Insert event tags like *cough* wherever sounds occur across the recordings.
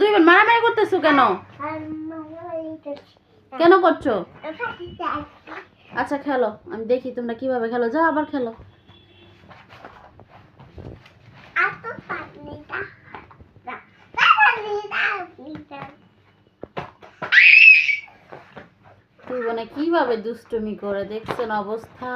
বোন মারামারি করতেছো কেন? কেন করছ? আচ্ছা খেলো। আমি দেখি তোমরা কীভাবে খেলো। যাও আবার খেলো। দুই বোনে কীভাবে দুষ্টুমি করে দেখছেন অবস্থা?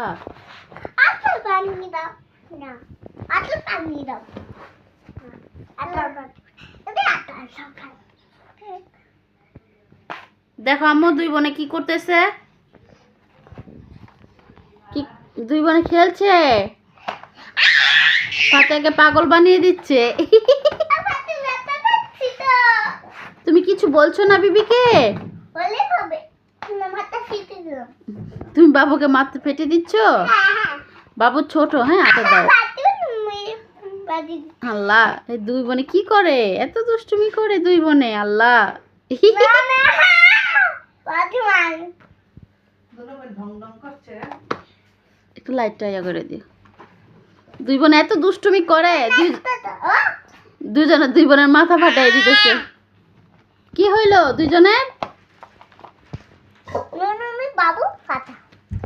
দেখো আম্মু, দুই বোনে কি করতেছে? কি, দুই বোনে খেলছে? ফাতেকে পাগল বানিয়ে দিচ্ছে। তুমি কিছু বলছো না বিবিকে? তুমি বাবুকে মাথা ফেটে দিচ্ছ? বাবু ছোট হ্যাঁ আটা দাও। আল্লাহ এই দুই বোনে কি করে? এত দুষ্টুমি করে দুই বোনে আল্লাহ। একটু লাইটটা ইয়া করে দিও। দুই বোনে এত দুষ্টুমি করে দুই দুই বোনের মাথা ফাটাই দিতেছে। কি হইল দুইজনের? বাবু ফাটা।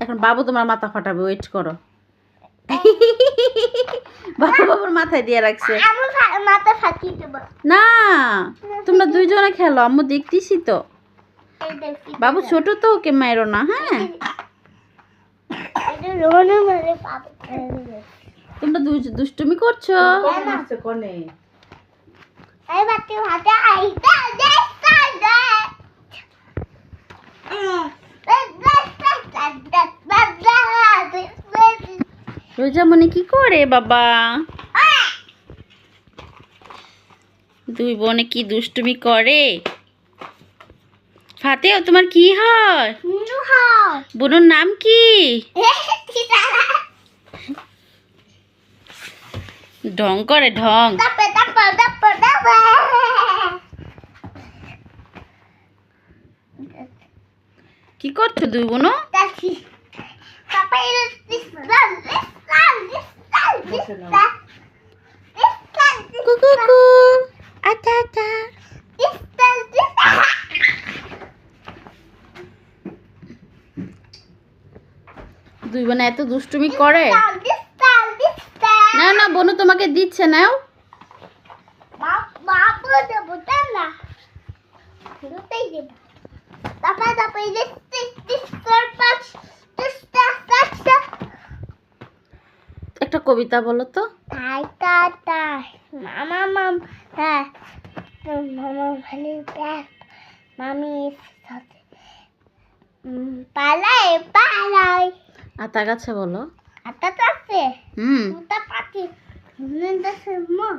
এখন বাবু তোমার মাথা ফাটাবে ওয়েট করো। *laughs* বাবু বাবুর মাথায় দিয়ে রাখছে। আমার ফা- মাথা ফাটিয়ে দেবো। না তোমরা দুইজনে খেলো আম্মু দেখতেছি তো। বাবু ছোট তো ওকে মায়েরো না হ্যাঁ? মেরে বাবু তোমরা দুষ্টুমি করছ? এই রোজামণি কি করে বাবা? দুই বোনে কি দুষ্টুমি করে? ফাতেও তোমার কি হয়? বোনের নাম কি? ঢং করে ঢং। কি করছ দুই বোনো কুকু আচ্ছা আচ্ছা দুই বোনে এত দুষ্টুমি করে না না বোনু তোমাকে দিচ্ছে নাও একটা কবিতা বলো তো মামা হ্যাঁ পালাই পালাই আতা গাছে বলো। হাতটা চাচ্ছে হুম। তুটা পাতি হুনেন দাসে মো।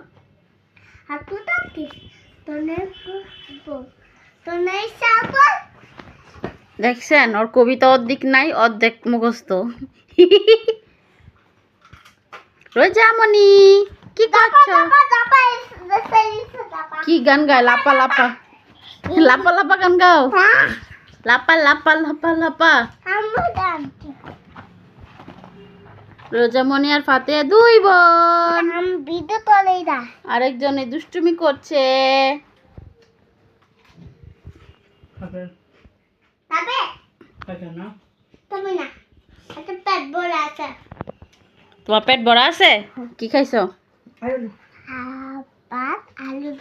আর তুটা কি? তোনে তোনে সাবল দেখছেন ওর কবিতা অর্ধেক নাই অর্ধেক মুখস্থ। রোজামণি কি করছ? কি গান গায়? লাপা লাপা। লাপা লাপা গান গাও। লাপা লাপা লাপা লাপা। আমি জানছি রোজামণি আর ফাতে দুই বোন। আরেকজনে দুষ্টুমি করছে। তবে তুমি না। একটা পেট তোমার পেট ভরা আছে? কি খাইছো? ভাত আলু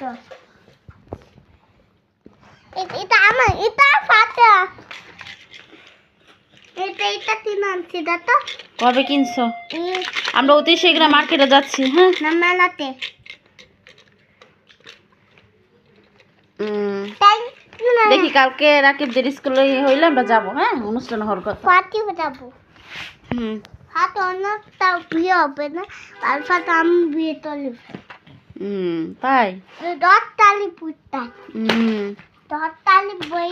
এটা আমার এটা ফাটা এটা এটা আনছি কবে কিনছো? আমরা অতি শীঘ্র মার্কেটে যাচ্ছি হ্যাঁ? না মেলাতে। দেখি কালকে রাকিবদের স্কুলে হইলে আমরা যাব হ্যাঁ? অনুষ্ঠান হওয়ার কথা। পার্টি যাব। হুম। হাত অনেকটা বিয়ে হবে না। আমি বিয়ে তলি হুম তাই? দশ তালি পুঁততাম হুম দশ তালি বই